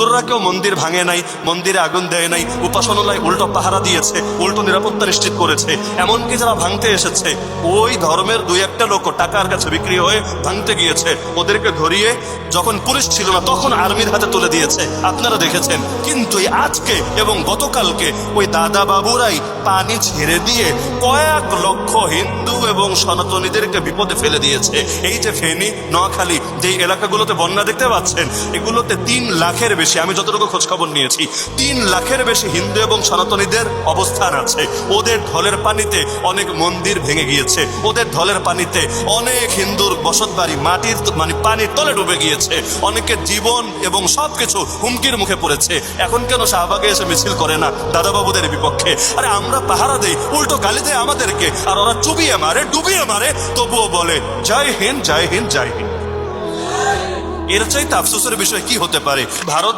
হুজুররা কেউ মন্দির ভাঙে নাই, মন্দিরে আগুন দেয় নাই, উপাসনালয় উল্টো পাহারা দিয়েছে, উল্টো নিরাপত্তা নিশ্চিত করেছে, এমনকি যারা ভাঙতে এসেছে, ওই ধর্মের দুই একটা লোক টাকার কাছে বিক্রি হয়ে ভাঙতে গিয়েছে। ওদেরকে ধরিয়ে যখন পুলিশ ছিল না, তখন আর্মির হাতে তুলে দিয়েছে। আপনারা দেখেছেন, কিন্তু আজকে এবং গতকালকে ওই দাদা বাবুরাই পানি ছেড়ে দিয়ে কয়েক লক্ষ হিন্দু এবং সনাতনীদেরকে বিপদে ফেলে দিয়েছে। এই যে ফেনী, নোয়াখালী যে এলাকাগুলোতে বন্যা দেখতে পাচ্ছেন, এগুলোতে তিন লাখের বেশি আমি যতটুকু খোঁজ খবর নিয়েছি, তিন লাখের বেশি হিন্দু এবং সনাতনীদের অবস্থান আছে। ওদের ঢলের পানিতে অনেক মন্দির ভেঙে গিয়েছে। ওদের ঢলের পানিতে অনেক হিন্দুর বসত বাড়ি মাটির মানে পানির তলে ডুবে গিয়েছে। অনেকের জীবন এবং সবকিছু হুমকির মুখে পড়েছে। এখন কেন শাহবাগে এসে মিছিল করে না দাদাবাবুদের বিপক্ষে? আরে আমরা পাহারা দেই, উল্টো গালি দেয় আমাদেরকে, আর ওরা চুবিয়ে মারে, ডুবিয়ে মারে, তবুও বলে, জয় হিন্দ জয় হিন্দ জয় হিন্দ। এর চাইতে আফসোসের বিষয় কি হতে পারে? ভারত